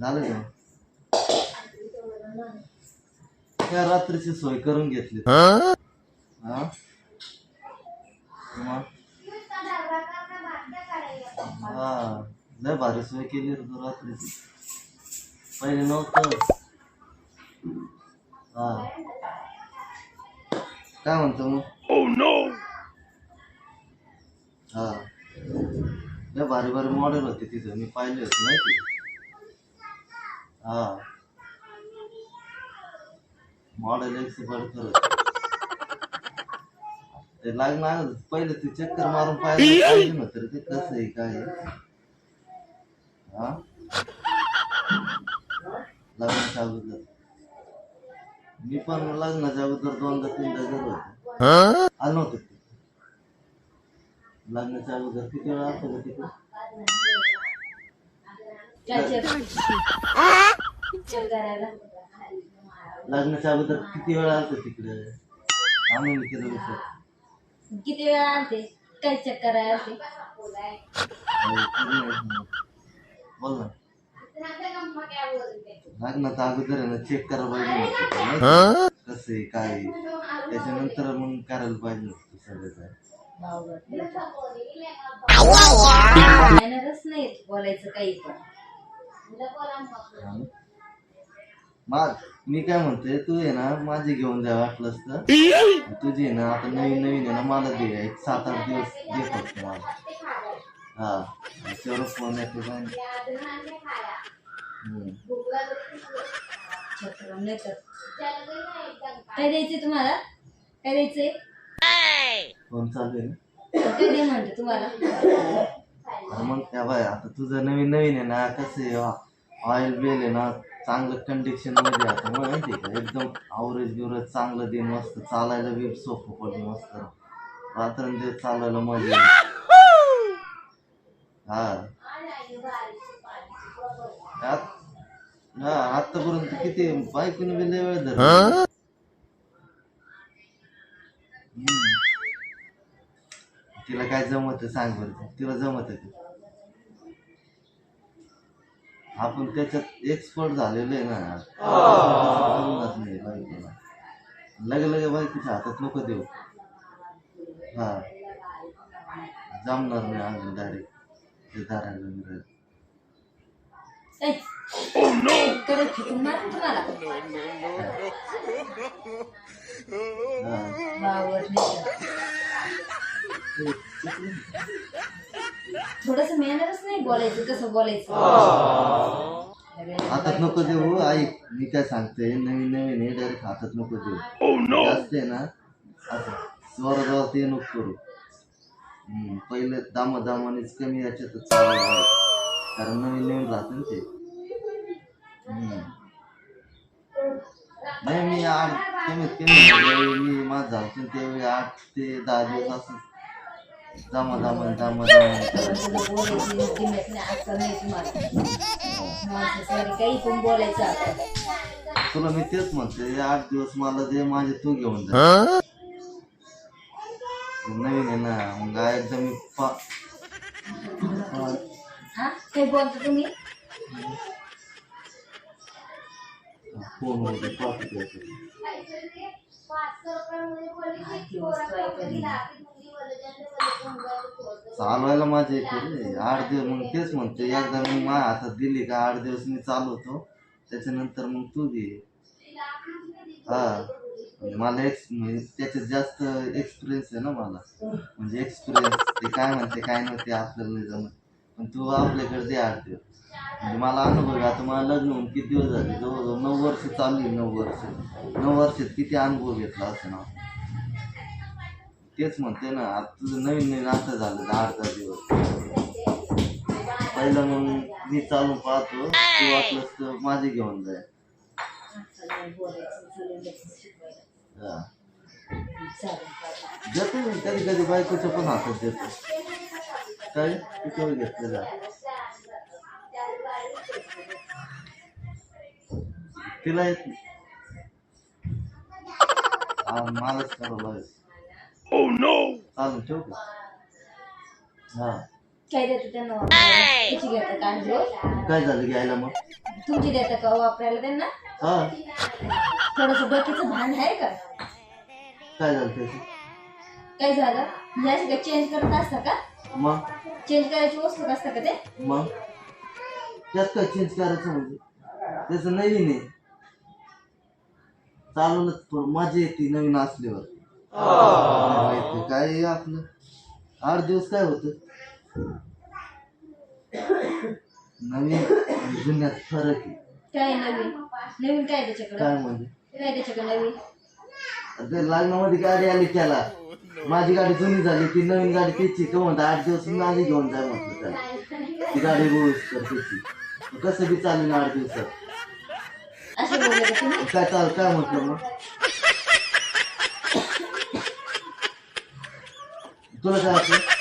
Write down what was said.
झालं का? त्या रात्रीची सोय करून घेतली. हा? हा? लय भारी सोय केली तू रात्रीची. पहिले नव्हतं. हा. काय म्हणतो मग? हा. लय भारी भारी मॉडेल होते तिथं. मी पाहिले होते माहिती हा. मॉडेल एक से बढ़कर होते. ते लागणार पहिले ते चक्कर मारून पाहिजे पाहिजे होतं रे ते कसं आहे काय. हा? लग्नाच्या अगोदर. मी पण लग्नाच्या अगोदर दोनदा तीनदा गेलो होतो. आलो नव्हतं ते. लग्नाच्या अगोदर किती वेळा असतो का तिकडे लग्नाच्या अगोदर किती वेळा आलतो तिकडे? आम्ही केलं किती वेळा आलते? काय चक्कर आहे बोल ना. लग्नाच्या अगोदर आहे ना चेक करायला पाहिजे? कसं आहे काय आहे. त्याच्यानंतर मग करायला पाहिजे सगळं. काय नाही बोलायचं काही पण? मा मी काय म्हणतोय तू आहे ना माझी घेऊन जा वाटलंस तर. तुझी आहे ना आता नवीन नवीन आहे ना मला दे. एक सात आठ दिवस दे फक्त मला. हा तेवढं फोन नाही तर काय द्यायचंय तुम्हाला? काय द्यायचंय? फोन चालू आहे ना? काय दे म्हणते तुम्हाला? अरे मग त्या बाय आता तुझं नवीन नवीन आहे ना कसं आहे ऑइल बिल आहे ना चांगलं कंडिशनमध्ये आता मग माहिती आहे का? एकदम आवरेज बिवरेज चांगलं दे मस्त चालायला बी सोपं पडलं मस्त. रात्रंदिवस चालायला मजा येईल. हा. आत- हा आतापर्यंत किती बायकोने बी लय वेळ धरला. हम्म. तिला काय जमत सांग बरं तिला जमत आहे आपण त्याच्यात एक्सपर्ट झालेलो आहे ना. जमणार नाही बायकोला. लगे लगे बायकोच्या हातात नको देऊ. हा. जमणार नाही अजून डायरेक्ट ते दाराला बिराला. ऐ, कडक फेकून मारून तुम्हाला हा. थोडस मॅनरच नाही बोलायचं कसं बोलायचं? हातात नको देऊ ऐक मी काय सांगते नवीन नवीन आहे डायरेक्ट हातात नको देऊ. जास्त आहे ना असं जोरा जोरात ते नको करू पहिले दामा दामानेच कमी याच्यातच चालू कारण नवीन नवीन राहतं ना ते. नाही मी आठ कमीत कमी मी माझं झालं त्यावेळी आठ ते दहा दिवस असं तुला काही पण बोलायचं मी तेच म्हणते आठ दिवस मला दे माझे तू घेऊन जा. नवीन आहे ना मग एकदम मी पा हा? काय बोलता तुम्ही? फोन दिवस. चालवायला माझे येते रे. आठ दिवस मग तेच म्हणते एकदा मी माझ्या हातात दिली का आठ दिवस मी चालवतो त्याच्यानंतर मग तू दे हा. मला एक्स म्हणजे त्याच्यात जास्त एक्सपिरियन्स आहे ना मला. म्हणजे एक्सपिरियन्स ते काय म्हणते काय नव्हते आपल्याला नाही जमत. पण तू आपल्याकडे दे आठ दिवस. म्हणजे मला अनुभव आता मला लग्न होऊन किती दिवस झाले? जवळजवळ नऊ वर्ष चालली नऊ वर्ष. नऊ वर्षात किती अनुभव घेतला असं ना तेच म्हणते ना आता तुझं नवीन नवीन असं झालं आठ अर्धा दिवस. पहिलं मग मी चालून पाहतो तू वाटलंस तर माझे घेऊन जाय. हा. देतो मी कधी कधी बायकोच्या पण हातात देतो. काय? किती वेळ घेतलं जा. तिला येत नाही. हा मलाच ठेवू का हा काय देतं त्यांना? वापरायला? घेतं का काय झालं घ्यायला मग? तुमची देतं का वापरायला त्यांना? हा. थोडस डोक्याचं भान आहे का? काय झालं त्याचं? काय झालं? ह्या सगळं चेंज करत असता का? मग? चेंज करायची वस्तू असता का ते? मग? त्यात काय चेंज करायचं म्हणजे? त्याचं नवीन आहे. चालवलं थोडं मजा येते नवीन असल्यावर. माहिती काय आपलं? आठ दिवस काय होत? नवीन जुन्यात फरक आहे. काय नवीन? नवीन काय त्याच्याकडे? काय म्हणजे? काय त्याच्याकडे नवीन? ते लग्नामध्ये गाडी आली त्याला. माझी गाडी जुनी झाली ती नवीन गाडी त्याची तो म्हणता आठ दिवस मी माझी घेऊन जाय म्हटलं त्याला. ती गाडी रोज तर त्याची मग कसं बी चालेल आठ दिवसात? असे बोलले का तुम्ही काय चाल काय म्हटलं मग? तुला काय वाटलं